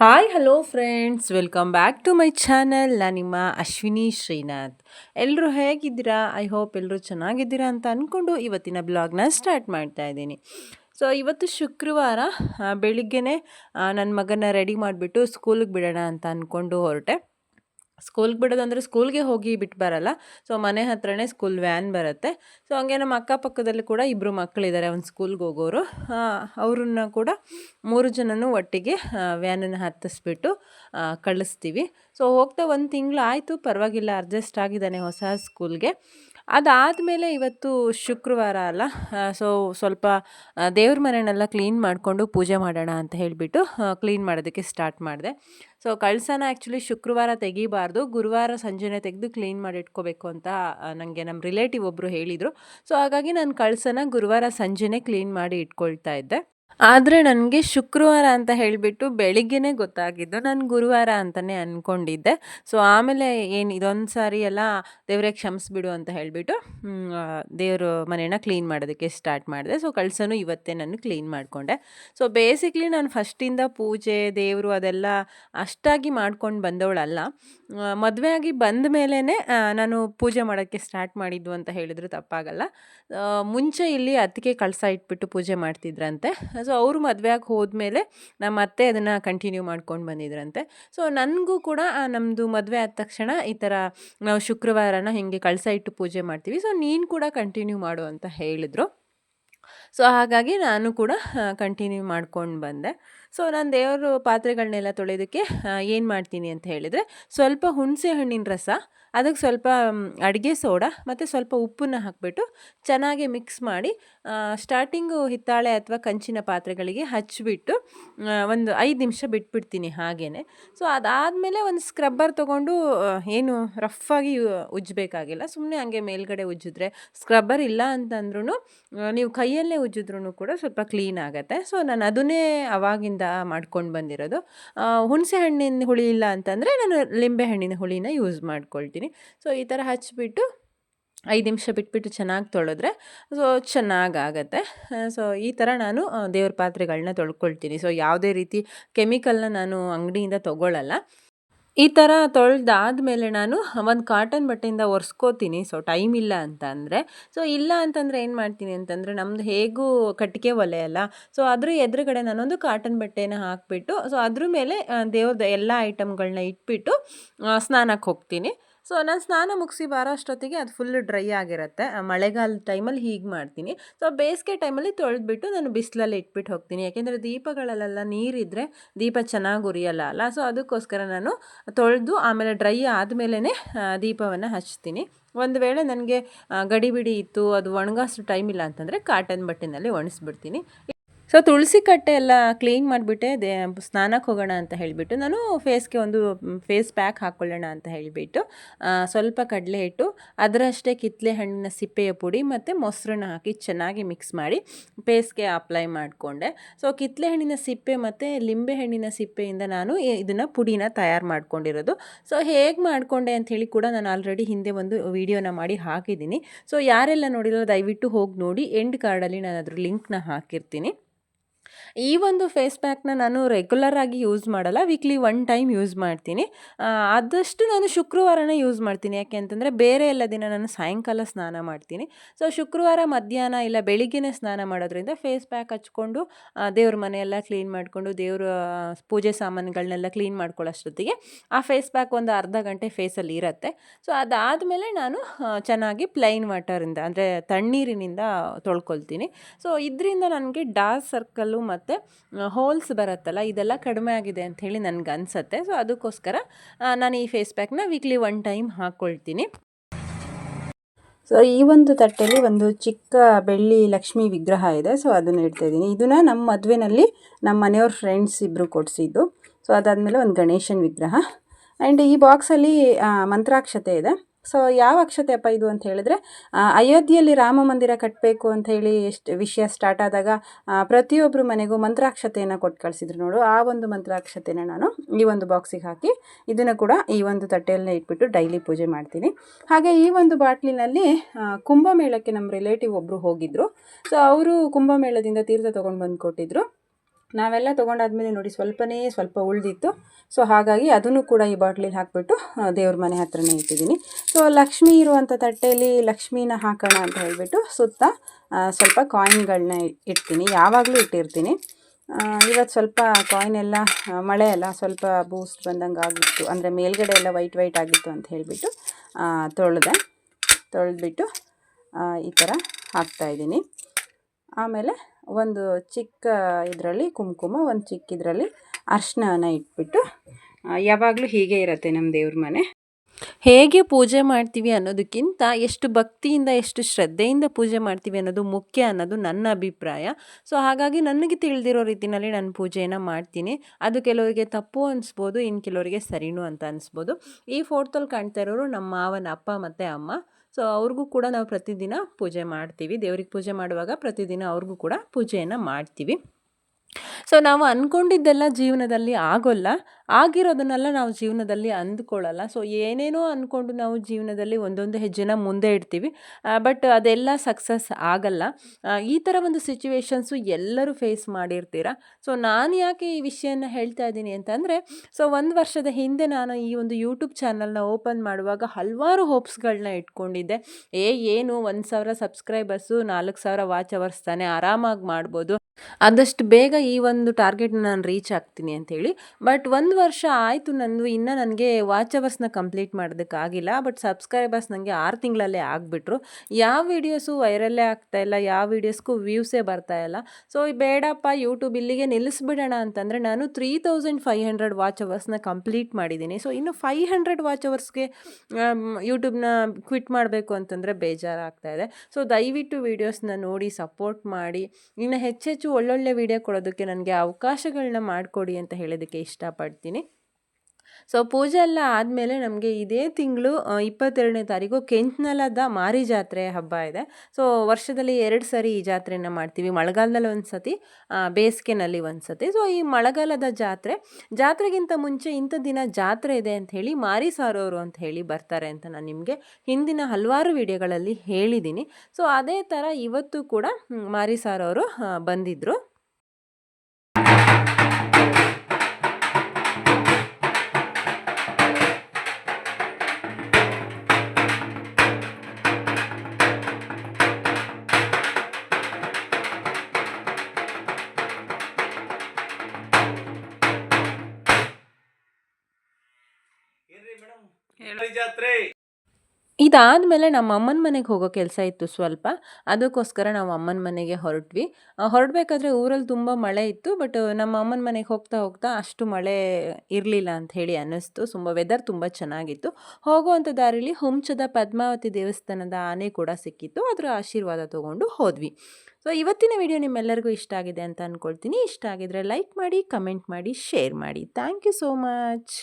Hi hello friends welcome back to my channel ನಾನು ನಿಮ್ಮ ಅಶ್ವಿನಿ ಶ್ರೀನಾಥ್. ಎಲ್ಲರೂ ಹೇಗಿದ್ದೀರಾ? ಐ ಹೋಪ್ ಎಲ್ಲರೂ ಚೆನ್ನಾಗಿದ್ದೀರಾ ಅಂತ ಅಂದ್ಕೊಂಡು ಇವತ್ತಿನ ಬ್ಲಾಗ್ನ ಸ್ಟಾರ್ಟ್ ಮಾಡ್ತಾ ಇದ್ದೀನಿ. ಸೊ ಇವತ್ತು ಶುಕ್ರವಾರ ಬೆಳಿಗ್ಗೆನೇ ನನ್ನ ಮಗನ ರೆಡಿ ಮಾಡಿಬಿಟ್ಟು ಸ್ಕೂಲಿಗೆ ಬಿಡೋಣ ಅಂತ ಅಂದ್ಕೊಂಡು ಹೊರಟೆ. ಸ್ಕೂಲ್ಗೆ ಬಿಡೋದಂದ್ರೆ ಸ್ಕೂಲ್ಗೆ ಹೋಗಿ ಬಿಟ್ಟು ಬರಲ್ಲ. ಸೊ, ಮನೆ ಹತ್ರನೇ ಸ್ಕೂಲ್ ವ್ಯಾನ್ ಬರುತ್ತೆ. ಸೊ, ಹಂಗೆ ನಮ್ಮ ಅಕ್ಕಪಕ್ಕದಲ್ಲಿ ಕೂಡ ಇಬ್ಬರು ಮಕ್ಕಳಿದ್ದಾರೆ ಒಂದು ಸ್ಕೂಲ್ಗೆ ಹೋಗೋರು. ಅವ್ರನ್ನ ಕೂಡ ಮೂರು ಜನನೂ ಒಟ್ಟಿಗೆ ವ್ಯಾನನ್ನು ಹತ್ತಿಸ್ಬಿಟ್ಟು ಕಳಿಸ್ತೀವಿ. ಸೊ, ಹೋಗ್ತಾ ಒಂದು ತಿಂಗಳು ಆಯಿತು. ಪರವಾಗಿಲ್ಲ, ಅಡ್ಜಸ್ಟ್ ಆಗಿದ್ದಾನೆ ಹೊಸ ಸ್ಕೂಲ್ಗೆ. ಅದಾದಮೇಲೆ ಇವತ್ತು ಶುಕ್ರವಾರ ಅಲ್ಲ ಸೊ ಸ್ವಲ್ಪ ದೇವ್ರ ಮನೆಯನ್ನೆಲ್ಲ ಕ್ಲೀನ್ ಮಾಡಿಕೊಂಡು ಪೂಜೆ ಮಾಡೋಣ ಅಂತ ಹೇಳಿಬಿಟ್ಟು ಕ್ಲೀನ್ ಮಾಡೋದಕ್ಕೆ ಸ್ಟಾರ್ಟ್ ಮಾಡಿದೆ. ಸೊ ಕಳ್ಸನ ಆ್ಯಕ್ಚುಲಿ ಶುಕ್ರವಾರ ತೆಗಿಬಾರ್ದು, ಗುರುವಾರ ಸಂಜೆನೇ ತೆಗೆದು ಕ್ಲೀನ್ ಮಾಡಿ ಇಟ್ಕೋಬೇಕು ಅಂತ ನನಗೆ ನಮ್ಮ ರಿಲೇಟಿವ್ ಒಬ್ಬರು ಹೇಳಿದರು. ಸೊ ಹಾಗಾಗಿ ನಾನು ಕಳ್ಸನ ಗುರುವಾರ ಸಂಜೆನೇ ಕ್ಲೀನ್ ಮಾಡಿ ಇಟ್ಕೊಳ್ತಾ ಇದ್ದೆ. ಆದರೆ ನನಗೆ ಶುಕ್ರವಾರ ಅಂತ ಹೇಳಿಬಿಟ್ಟು ಬೆಳಿಗ್ಗೆನೇ ಗೊತ್ತಾಗಿದ್ದು. ನಾನು ಗುರುವಾರ ಅಂತಲೇ ಅಂದ್ಕೊಂಡಿದ್ದೆ ಸೊ, ಆಮೇಲೆ ಏನು ಇದೊಂದು ಸಾರಿ ಎಲ್ಲ ದೇವರೇ ಕ್ಷಮಿಸ್ಬಿಡು ಅಂತ ಹೇಳಿಬಿಟ್ಟು ದೇವರು ಮನೇನ ಕ್ಲೀನ್ ಮಾಡೋದಕ್ಕೆ ಸ್ಟಾರ್ಟ್ ಮಾಡಿದೆ. ಸೊ, ಕಳಸನೂ ಇವತ್ತೇ ನಾನು ಕ್ಲೀನ್ ಮಾಡಿಕೊಂಡೆ. ಸೊ ಬೇಸಿಕ್ಲಿ ನಾನು ಫಸ್ಟಿಂದ ಪೂಜೆ, ದೇವರು ಅದೆಲ್ಲ ಅಷ್ಟಾಗಿ ಮಾಡ್ಕೊಂಡು ಬಂದವಳಲ್ಲ. ಮದುವೆ ಆಗಿ ಬಂದ ಮೇಲೇ ನಾನು ಪೂಜೆ ಮಾಡೋಕ್ಕೆ ಸ್ಟಾರ್ಟ್ ಮಾಡಿದ್ದು ಅಂತ ಹೇಳಿದ್ರು ತಪ್ಪಾಗಲ್ಲ. ಮುಂಚೆ ಇಲ್ಲಿ ಅತ್ತಿಗೆ ಕಳಸ ಇಟ್ಬಿಟ್ಟು ಪೂಜೆ ಮಾಡ್ತಿದ್ರಂತೆ. ಸೊ ಅವರು ಮದುವೆ ಆಗಿ ಹೋದ್ಮೇಲೆ ನಮ್ಮ ಅತ್ತೆ ಅದನ್ನು ಕಂಟಿನ್ಯೂ ಮಾಡ್ಕೊಂಡು ಬಂದಿದ್ರಂತೆ. ಸೊ ನನಗೂ ಕೂಡ ನಮ್ಮದು ಮದುವೆ ಆದ ತಕ್ಷಣ ಈ ಥರ ನಾವು ಶುಕ್ರವಾರನ ಹೀಗೆ ಕಳಸ ಇಟ್ಟು ಪೂಜೆ ಮಾಡ್ತೀವಿ. ಸೊ ನೀನು ಕೂಡ ಕಂಟಿನ್ಯೂ ಮಾಡು ಅಂತ ಹೇಳಿದರು. ಸೊ ಹಾಗಾಗಿ ನಾನು ಕೂಡ ಕಂಟಿನ್ಯೂ ಮಾಡ್ಕೊಂಡು ಬಂದೆ. ಸೊ ನಾನು ದೇವರು ಪಾತ್ರೆಗಳನ್ನೆಲ್ಲ ತೊಳೆಯೋದಕ್ಕೆ ಏನು ಮಾಡ್ತೀನಿ ಅಂತ ಹೇಳಿದರೆ, ಸ್ವಲ್ಪ ಹುಣಸೆ ಹಣ್ಣಿನ ರಸ ಅದಕ್ಕೆ ಸ್ವಲ್ಪ ಅಡುಗೆ ಸೋಡಾ ಮತ್ತು ಸ್ವಲ್ಪ ಉಪ್ಪನ್ನ ಹಾಕಿಬಿಟ್ಟು ಚೆನ್ನಾಗಿ ಮಿಕ್ಸ್ ಮಾಡಿ ಸ್ಟಾರ್ಟಿಂಗು ಹಿತ್ತಾಳೆ ಅಥವಾ ಕಂಚಿನ ಪಾತ್ರೆಗಳಿಗೆ ಹಚ್ಚಿಬಿಟ್ಟು ಒಂದು ಐದು ನಿಮಿಷ ಬಿಟ್ಬಿಡ್ತೀನಿ ಹಾಗೇ ಸೊ ಅದಾದಮೇಲೆ ಒಂದು ಸ್ಕ್ರಬ್ಬರ್ ತೊಗೊಂಡು ಏನು ರಫಾಗಿ ಉಜ್ಜಬೇಕಾಗಿಲ್ಲ. ಸುಮ್ಮನೆ ಹಂಗೆ ಮೇಲ್ಗಡೆ ಉಜ್ಜಿದ್ರೆ ಸ್ಕ್ರಬ್ಬರ್ ಇಲ್ಲ ಅಂತಂದ್ರೂ ನೀವು ಕೈಯಲ್ಲೇ ಉಜ್ಜಿದ್ರೂ ಕೂಡ ಸ್ವಲ್ಪ ಕ್ಲೀನ್ ಆಗುತ್ತೆ. ಸೊ ನಾನು ಅದನ್ನೇ ಅವಾಗಿಂದ ಮಾಡ್ಕೊಂಡು ಬಂದಿರೋದು. ಹುಣಸೆ ಹಣ್ಣಿನ ಹುಳಿ ಇಲ್ಲ ಅಂತಂದರೆ ನಾನು ಲಿಂಬೆ ಹಣ್ಣಿನ ಹುಳಿನ ಯೂಸ್ ಮಾಡ್ಕೊಳ್ತೀನಿ. ಸೊ ಈ ಥರ ಹಚ್ಚಿಬಿಟ್ಟು ಐದು ನಿಮಿಷ ಬಿಟ್ಬಿಟ್ಟು ಚೆನ್ನಾಗಿ ತೊಳೆದ್ರೆ ಸೊ, ಚೆನ್ನಾಗಾಗತ್ತೆ. ಸೊ ಈ ಥರ ನಾನು ದೇವ್ರ ಪಾತ್ರೆಗಳನ್ನ ತೊಳ್ಕೊಳ್ತೀನಿ. ಸೊ ಯಾವುದೇ ರೀತಿ ಕೆಮಿಕಲ್ನ ನಾನು ಅಂಗಡಿಯಿಂದ ತೊಗೊಳ್ಳಲ್ಲ ಈ ಥರ ತೊಳೆದಾದ್ಮೇಲೆ ನಾನು ಒಂದು ಕಾಟನ್ ಬಟ್ಟೆಯಿಂದ ಒರೆಸ್ಕೋತೀನಿ. ಸೊ ಟೈಮ್ ಇಲ್ಲ ಅಂತ ಅಂದರೆ ಸೊ ಇಲ್ಲ ಅಂತಂದರೆ ಏನು ಮಾಡ್ತೀನಿ ಅಂತಂದರೆ ನಮ್ಮದು ಹೇಗೂ ಕಟ್ಟಿಗೆ ಒಲೆ ಅಲ್ಲ. ಸೊ ಅದ್ರ ಎದುರುಗಡೆ ನಾನೊಂದು ಕಾಟನ್ ಬಟ್ಟೆನ ಹಾಕಿಬಿಟ್ಟು ಸೊ ಅದ್ರ ಮೇಲೆ ದೇವ್ರದ್ದು ಎಲ್ಲ ಐಟಮ್ಗಳನ್ನ ಇಟ್ಬಿಟ್ಟು ಸ್ನಾನಕ್ಕೆ ಹೋಗ್ತೀನಿ. ಸೊ ನಾನು ಸ್ನಾನ ಮುಗಿಸಿ ಬಾರೋ ಅಷ್ಟೊತ್ತಿಗೆ ಅದು ಫುಲ್ ಡ್ರೈ ಆಗಿರುತ್ತೆ. ಮಳೆಗಾಲ ಟೈಮಲ್ಲಿ ಹೀಗೆ ಮಾಡ್ತೀನಿ. ಸೊ ಬೇಸಿಗೆ ಟೈಮಲ್ಲಿ ತೊಳೆದ್ಬಿಟ್ಟು ನಾನು ಬಿಸಿಲಲ್ಲಿ ಇಟ್ಬಿಟ್ಟು ಹೋಗ್ತೀನಿ. ಯಾಕೆಂದರೆ ದೀಪಗಳಲ್ಲೆಲ್ಲ ನೀರಿದ್ದರೆ ದೀಪ ಚೆನ್ನಾಗಿ ಉರಿಯಲ್ಲ ಅಲ್ಲ. ಸೊ ಅದಕ್ಕೋಸ್ಕರ ನಾನು ತೊಳೆದು ಆಮೇಲೆ ಡ್ರೈ ಆದಮೇಲೆ ದೀಪವನ್ನು ಹಚ್ತೀನಿ. ಒಂದು ವೇಳೆ ನನಗೆ ಗಡಿಬಿಡಿ ಇತ್ತು, ಅದು ಒಣಗಾಸ್ ಟೈಮ್ ಇಲ್ಲ ಅಂತಂದರೆ ಕಾಟನ್ ಬಟ್ಟೆನಲ್ಲಿ ಒಣಗಿಸ್ಬಿಡ್ತೀನಿ ಸೊ ತುಳಸಿ ಕಟ್ಟೆ ಎಲ್ಲ ಕ್ಲೀನ್ ಮಾಡಿಬಿಟ್ಟೆ, ದೇ ಸ್ನಾನಕ್ಕೆ ಹೋಗೋಣ ಅಂತ ಹೇಳಿಬಿಟ್ಟು, ನಾನು ಫೇಸ್ಗೆ ಒಂದು ಫೇಸ್ ಪ್ಯಾಕ್ ಹಾಕ್ಕೊಳ್ಳೋಣ ಅಂತ ಹೇಳಿಬಿಟ್ಟು ಸ್ವಲ್ಪ ಕಡಲೆ ಹಿಟ್ಟು, ಅದರಷ್ಟೇ ಕಿತ್ತಲೆ ಹಣ್ಣಿನ ಸಿಪ್ಪೆಯ ಪುಡಿ ಮತ್ತು ಮೊಸರನ್ನ ಹಾಕಿ ಚೆನ್ನಾಗಿ ಮಿಕ್ಸ್ ಮಾಡಿ ಫೇಸ್ಗೆ ಅಪ್ಲೈ ಮಾಡಿಕೊಂಡೆ. ಸೊ ಕಿತ್ತಲೆ ಹಣ್ಣಿನ ಸಿಪ್ಪೆ ಮತ್ತು ಲಿಂಬೆ ಹಣ್ಣಿನ ಸಿಪ್ಪೆಯಿಂದ ನಾನು ಇದನ್ನು ಪುಡಿನ ತಯಾರು ಮಾಡ್ಕೊಂಡಿರೋದು. ಸೊ ಹೇಗೆ ಮಾಡಿಕೊಂಡೆ ಅಂತ ಹೇಳಿ ಕೂಡ ನಾನು ಆಲ್ರೆಡಿ ಹಿಂದೆ ಒಂದು ವಿಡಿಯೋನ ಮಾಡಿ ಹಾಕಿದ್ದೀನಿ. ಸೊ ಯಾರೆಲ್ಲ ನೋಡಿರೋ ದಯವಿಟ್ಟು ಹೋಗಿ ನೋಡಿ ಎಂಡ್ ಕಾರ್ಡಲ್ಲಿ ನಾನು ಅದ್ರ ಲಿಂಕ್ನ ಹಾಕಿರ್ತೀನಿ. ಈ ಒಂದು ಫೇಸ್ ಪ್ಯಾಕ್ನ ನಾನು ರೆಗ್ಯುಲರ್ ಆಗಿ ಯೂಸ್ ಮಾಡಲ್ಲ ವೀಕ್ಲಿ ಒನ್ ಟೈಮ್ ಯೂಸ್ ಮಾಡ್ತೀನಿ. ಆದಷ್ಟು ನಾನು ಶುಕ್ರವಾರನೇ ಯೂಸ್ ಮಾಡ್ತೀನಿ. ಯಾಕೆ ಅಂತಂದರೆ ಬೇರೆ ಎಲ್ಲ ದಿನ ನಾನು ಸಾಯಂಕಾಲ ಸ್ನಾನ ಮಾಡ್ತೀನಿ. ಸೊ ಶುಕ್ರವಾರ ಮಧ್ಯಾಹ್ನ ಇಲ್ಲ ಬೆಳಿಗ್ಗೆನೇ ಸ್ನಾನ ಮಾಡೋದ್ರಿಂದ ಫೇಸ್ ಪ್ಯಾಕ್ ಹಚ್ಕೊಂಡು ದೇವ್ರ ಮನೆಯೆಲ್ಲ ಕ್ಲೀನ್ ಮಾಡಿಕೊಂಡು, ದೇವ್ರ ಪೂಜೆ ಸಾಮಾನುಗಳನ್ನೆಲ್ಲ ಕ್ಲೀನ್ ಮಾಡ್ಕೊಳ್ಳೋಷ್ಟೊತ್ತಿಗೆ ಆ ಫೇಸ್ ಪ್ಯಾಕ್ ಒಂದು ಅರ್ಧ ಗಂಟೆ ಫೇಸಲ್ಲಿ ಇರುತ್ತೆ. ಸೊ ಅದಾದಮೇಲೆ ನಾನು ಚೆನ್ನಾಗಿ ಪ್ಲೈನ್ ವಾಟರಿಂದ ಅಂದರೆ ತಣ್ಣೀರಿನಿಂದ ತೊಳ್ಕೊಳ್ತೀನಿ. ಸೊ ಇದರಿಂದ ನನಗೆ ಡಾರ್ಕ್ ಸರ್ಕಲ್ಲು ಮತ್ತು ಹೋಲ್ಸ್ ಬರುತ್ತಲ್ಲ, ಇದೆಲ್ಲ ಕಡಿಮೆ ಆಗಿದೆ ಅಂಥೇಳಿ ನನಗೆ ಅನಿಸುತ್ತೆ. ಸೊ ಅದಕ್ಕೋಸ್ಕರ ನಾನು ಈ ಫೇಸ್ ಪ್ಯಾಕ್ನ ವೀಕ್ಲಿ ಒನ್ ಟೈಮ್ ಹಾಕ್ಕೊಳ್ತೀನಿ ಸೊ ಈ ಒಂದು ತಟ್ಟೆಯಲ್ಲಿ ಒಂದು ಚಿಕ್ಕ ಬೆಳ್ಳಿ ಲಕ್ಷ್ಮಿ ವಿಗ್ರಹ ಇದೆ. ಸೊ ಅದನ್ನು ಇಡ್ತಾ ಇದ್ದೀನಿ. ಇದನ್ನು ನಮ್ಮ ಮದುವೆನಲ್ಲಿ ನಮ್ಮ ಮನೆಯವ್ರ ಫ್ರೆಂಡ್ಸ್ ಇಬ್ಬರು ಕೊಡಿಸಿದ್ದು. ಸೊ ಅದಾದಮೇಲೆ ಒಂದು ಗಣೇಶನ ವಿಗ್ರಹ. ಆ್ಯಂಡ್ ಈ ಬಾಕ್ಸಲ್ಲಿ ಮಂತ್ರಾಕ್ಷತೆ ಇದೆ. ಸೊ ಯಾವ ಅಕ್ಷತೆ ಅಪ್ಪ ಇದು ಅಂತ ಹೇಳಿದ್ರೆ ಅಯೋಧ್ಯೆಯಲ್ಲಿ ರಾಮ ಮಂದಿರ ಕಟ್ಟಬೇಕು ಅಂತ ಹೇಳಿ ಎಷ್ಟು ವಿಷಯ ಸ್ಟಾರ್ಟ್ ಆದಾಗ ಪ್ರತಿಯೊಬ್ಬರು ಮನೆಗೂ ಮಂತ್ರಾಕ್ಷತೆಯನ್ನು ಕೊಟ್ಟು ಕಳಿಸಿದ್ರು ನೋಡು. ಆ ಒಂದು ಮಂತ್ರಾಕ್ಷತೆನ ನಾನು ಈ ಒಂದು ಬಾಕ್ಸಿಗೆ ಹಾಕಿ ಇದನ್ನು ಕೂಡ ಈ ಒಂದು ತಟ್ಟೆಯಲ್ಲೇ ಇಟ್ಬಿಟ್ಟು ಡೈಲಿ ಪೂಜೆ ಮಾಡ್ತೀನಿ. ಹಾಗೆ ಈ ಒಂದು ಬಾಟ್ಲಿನಲ್ಲಿ ಕುಂಭಮೇಳಕ್ಕೆ ನಮ್ಮ ರಿಲೇಟಿವ್ ಒಬ್ಬರು ಹೋಗಿದ್ದರು ಸೊ ಅವರು ಕುಂಭಮೇಳದಿಂದ ತೀರ್ಥ ತೊಗೊಂಡು ಬಂದು ಕೊಟ್ಟಿದ್ರು. ನಾವೆಲ್ಲ ತೊಗೊಂಡಾದಮೇಲೆ ನೋಡಿ ಸ್ವಲ್ಪನೇ ಸ್ವಲ್ಪ ಉಳಿದಿತ್ತು. ಸೊ ಹಾಗಾಗಿ ಅದನ್ನು ಕೂಡ ಈ ಬಾಟ್ಲಿಲಿ ಹಾಕಿಬಿಟ್ಟು ದೇವ್ರ ಮನೆ ಹತ್ರನೇ ಇಟ್ಟಿದ್ದೀನಿ. ಸೊ ಲಕ್ಷ್ಮಿ ಇರುವಂಥ ತಟ್ಟೆಯಲ್ಲಿ ಲಕ್ಷ್ಮೀನ ಹಾಕೋಣ ಅಂತ ಹೇಳಿಬಿಟ್ಟು ಸುತ್ತ ಸ್ವಲ್ಪ ಕಾಯಿನ್ಗಳನ್ನ ಇಡ್ತೀನಿ. ಯಾವಾಗಲೂ ಇಟ್ಟಿರ್ತೀನಿ. ಇವತ್ತು ಸ್ವಲ್ಪ ಕಾಯಿನ್ ಎಲ್ಲ ಮಳೆ ಎಲ್ಲ ಸ್ವಲ್ಪ ಬೂಸ್ಟ್ ಬಂದಂಗೆ ಆಗಿತ್ತು. ಅಂದರೆ ಮೇಲ್ಗಡೆ ಎಲ್ಲ ವೈಟ್ ವೈಟ್ ಆಗಿತ್ತು ಅಂತ ಹೇಳಿಬಿಟ್ಟು ತೊಳೆದೆ, ತೊಳೆದ್ಬಿಟ್ಟು ಈ ಥರ ಹಾಕ್ತಾಯಿದ್ದೀನಿ ಆಮೇಲೆ ಒಂದು ಚಿಕ್ಕ ಇದರಲ್ಲಿ, ಕುಂಕುಮ, ಒಂದು ಚಿಕ್ಕ ಇದರಲ್ಲಿ ಅರ್ಶಿನ ಇಟ್ಬಿಟ್ಟು ಯಾವಾಗಲೂ ಹೀಗೆ ಇರುತ್ತೆ ನಮ್ಮ ದೇವ್ರ ಮನೆ. ಹೇಗೆ ಪೂಜೆ ಮಾಡ್ತೀವಿ ಅನ್ನೋದಕ್ಕಿಂತ ಎಷ್ಟು ಭಕ್ತಿಯಿಂದ, ಎಷ್ಟು ಶ್ರದ್ಧೆಯಿಂದ ಪೂಜೆ ಮಾಡ್ತೀವಿ ಅನ್ನೋದು ಮುಖ್ಯ ಅನ್ನೋದು ನನ್ನ ಅಭಿಪ್ರಾಯ. ಸೊ ಹಾಗಾಗಿ ನನಗೆ ತಿಳಿದಿರೋ ರೀತಿಯಲ್ಲಿ ನಾನು ಪೂಜೆಯನ್ನು ಮಾಡ್ತೀನಿ. ಅದು ಕೆಲವರಿಗೆ ತಪ್ಪು ಅನಿಸ್ಬೋದು ಇನ್ನು ಕೆಲವರಿಗೆ ಸರಿನೂ ಅಂತ ಅನಿಸ್ಬೋದು. ಈ ಫೋಟೋದಲ್ಲಿ ಕಾಣ್ತಾ ಇರೋರು ನಮ್ಮ ಮಾವನ ಅಪ್ಪ ಮತ್ತು ಅಮ್ಮ. ಸೊ ಅವ್ರಿಗೂ ಕೂಡ ನಾವು ಪ್ರತಿದಿನ ಪೂಜೆ ಮಾಡ್ತೀವಿ. ದೇವ್ರಿಗೆ ಪೂಜೆ ಮಾಡುವಾಗ ಪ್ರತಿದಿನ ಅವ್ರಿಗೂ ಕೂಡ ಪೂಜೆಯನ್ನು ಮಾಡ್ತೀವಿ. ಸೊ ನಾವು ಅಂದ್ಕೊಂಡಿದ್ದೆಲ್ಲ ಜೀವನದಲ್ಲಿ ಆಗೋಲ್ಲ. ಆಗಿರೋದನ್ನೆಲ್ಲ ನಾವು ಜೀವನದಲ್ಲಿ ಅಂದ್ಕೊಳ್ಳಲ್ಲ. ಸೊ ಏನೇನೋ ಅಂದ್ಕೊಂಡು ನಾವು ಜೀವನದಲ್ಲಿ ಒಂದೊಂದು ಹೆಜ್ಜೆನ ಮುಂದೆ ಇಡ್ತೀವಿ. ಬಟ್ ಅದೆಲ್ಲ ಸಕ್ಸಸ್ ಆಗಲ್ಲ. ಈ ಥರ ಒಂದು ಸಿಚುವೇಶನ್ಸು ಎಲ್ಲರೂ ಫೇಸ್ ಮಾಡಿರ್ತೀರ? ಸೊ ನಾನು ಯಾಕೆ ಈ ವಿಷಯನ ಹೇಳ್ತಾ ಇದ್ದೀನಿ ಅಂತಂದರೆ ಸೊ ಒಂದು ವರ್ಷದ ಹಿಂದೆ ನಾನು ಈ ಒಂದು ಯೂಟ್ಯೂಬ್ ಚಾನಲ್ನ ಓಪನ್ ಮಾಡುವಾಗ ಹಲವಾರು ಹೋಪ್ಸ್ಗಳನ್ನ ಇಟ್ಕೊಂಡಿದ್ದೆ. ಏ, ಏನು, ಒಂದು ಸಾವಿರ ಸಬ್ಸ್ಕ್ರೈಬರ್ಸು ನಾಲ್ಕು ಸಾವಿರ ವಾಚ್ ಅವರ್ಸ್ ತಾನೆ ಆರಾಮಾಗಿ ಮಾಡ್ಬೋದು. ಆದಷ್ಟು ಬೇಗ ಈ ಒಂದು ಟಾರ್ಗೆಟ್ನ ನಾನು ರೀಚ್ ಆಗ್ತೀನಿ ಅಂಥೇಳಿ. ಬಟ್ ಒಂದು ವರ್ಷ ಆಯಿತು ನಂದು, ಇನ್ನೂ ನನಗೆ ವಾಚ್ ಅವರ್ಸ್ನ ಕಂಪ್ಲೀಟ್ ಮಾಡೋದಕ್ಕಾಗಿಲ್ಲ ಬಟ್ ಸಬ್ಸ್ಕ್ರೈಬರ್ಸ್ ನನಗೆ ಆರು ತಿಂಗಳಲ್ಲೇ ಆಗಿಬಿಟ್ರು. ಯಾವ ವೀಡಿಯೋಸು ವೈರಲ್ಲೇ ಇಲ್ಲ, ಯಾವ ವೀಡಿಯೋಸ್ಗೂ ವ್ಯೂಸೇ ಬರ್ತಾ ಇಲ್ಲ. ಸೊ ಬೇಡಪ್ಪ ಯೂಟ್ಯೂಬ್ ಇಲ್ಲಿಗೆ ನಿಲ್ಲಿಸ್ಬಿಡೋಣ ಅಂತಂದರೆ ನಾನು three thousand five hundred watch ಅವರ್ಸ್ನ complete ಮಾಡಿದ್ದೀನಿ. ಸೊ, ಇನ್ನು ಫೈವ್ ಹಂಡ್ರೆಡ್ ವಾಚ್ ಅವರ್ಸ್ಗೆ ಯೂಟ್ಯೂಬ್ನ ಕ್ವಿಟ್ ಮಾಡಬೇಕು ಅಂತಂದರೆ ಬೇಜಾರಾಗ್ತಾ ಇದೆ. ಸೊ, ದಯವಿಟ್ಟು ವೀಡಿಯೋಸ್ನ ನೋಡಿ ಸಪೋರ್ಟ್ ಮಾಡಿ. ಇನ್ನು ಹೆಚ್ಚೆಚ್ಚು ಒಳ್ಳೊಳ್ಳೆ ವಿಡಿಯೋ ಕೊಡೋದಕ್ಕೆ ನನಗೆ ಅವಕಾಶಗಳನ್ನ ಮಾಡಿಕೊಡಿ ಅಂತ ಹೇಳೋದಕ್ಕೆ ಇಷ್ಟಪಡ್ತೀನಿ. ಸೊ ಪೂಜೆ ಎಲ್ಲ ಆದಮೇಲೆ ನಮಗೆ ಇದೇ ತಿಂಗಳು ಇಪ್ಪತ್ತೆರಡನೇ ತಾರೀಕು ಕೆಂಚನಲದ ಮಾರಿ ಜಾತ್ರೆ ಹಬ್ಬ ಇದೆ. ಸೊ ವರ್ಷದಲ್ಲಿ ಎರಡು ಸರಿ ಈ ಜಾತ್ರೆನ ಮಾಡ್ತೀವಿ. ಮಳೆಗಾಲದಲ್ಲಿ ಒಂದು ಸತಿ ಬೇಸಿಗೆನಲ್ಲಿ ಒಂದು ಸತಿ. ಸೊ ಈ ಮಳೆಗಾಲದ ಜಾತ್ರೆ, ಜಾತ್ರೆಗಿಂತ ಮುಂಚೆ ಇಂಥ ದಿನ ಜಾತ್ರೆ ಇದೆ ಅಂತ ಹೇಳಿ ಮಾರಿ ಸಾರೋರು ಅಂತ ಹೇಳಿ ಬರ್ತಾರೆ ಅಂತ ನಾನು ನಿಮಗೆ ಹಿಂದಿನ ಹಲವಾರು ವಿಡಿಯೋಗಳಲ್ಲಿ ಹೇಳಿದ್ದೀನಿ ಸೊ ಅದೇ ಥರ ಇವತ್ತು ಕೂಡ ಮಾರಿ ಸಾರೋರು ಬಂದಿದ್ದರು ಇದಾದಮೇಲೆ ನಮ್ಮ ಅಮ್ಮನ ಮನೆಗೆ ಹೋಗೋ ಕೆಲಸ ಇತ್ತು ಸ್ವಲ್ಪ. ಅದಕ್ಕೋಸ್ಕರ ನಾವು ಅಮ್ಮನ ಮನೆಗೆ ಹೊರಟ್ವಿ. ಹೊರಡಬೇಕಾದ್ರೆ ಹೊರಡ್ಬೇಕಾದ್ರೆ ಊರಲ್ಲಿ ತುಂಬ ಮಳೆ ಇತ್ತು ಬಟ್ ನಮ್ಮ ಅಮ್ಮನ ಮನೆಗೆ ಹೋಗ್ತಾ ಹೋಗ್ತಾ ಅಷ್ಟು ಮಳೆ ಇರಲಿಲ್ಲ ಅಂತ ಹೇಳಿ ಅನ್ನಿಸ್ತು. ತುಂಬ ವೆದರ್ ತುಂಬ ಚೆನ್ನಾಗಿತ್ತು. ಹೋಗುವಂಥ ದಾರಿಲಿ ಹುಂಚದ ಪದ್ಮಾವತಿ ದೇವಸ್ಥಾನದ ಆನೆ ಕೂಡ ಸಿಕ್ಕಿತ್ತು. ಅದರ ಆಶೀರ್ವಾದ ತೊಗೊಂಡು ಹೋದ್ವಿ. ಸೊ ಇವತ್ತಿನ ವಿಡಿಯೋ ನಿಮ್ಮೆಲ್ಲರಿಗೂ ಇಷ್ಟ ಆಗಿದೆ ಅಂತ ಅಂದ್ಕೊಳ್ತೀನಿ ಇಷ್ಟ ಆಗಿದ್ರೆ ಲೈಕ್ ಮಾಡಿ ಕಮೆಂಟ್ ಮಾಡಿ ಶೇರ್ ಮಾಡಿ. Thank you so much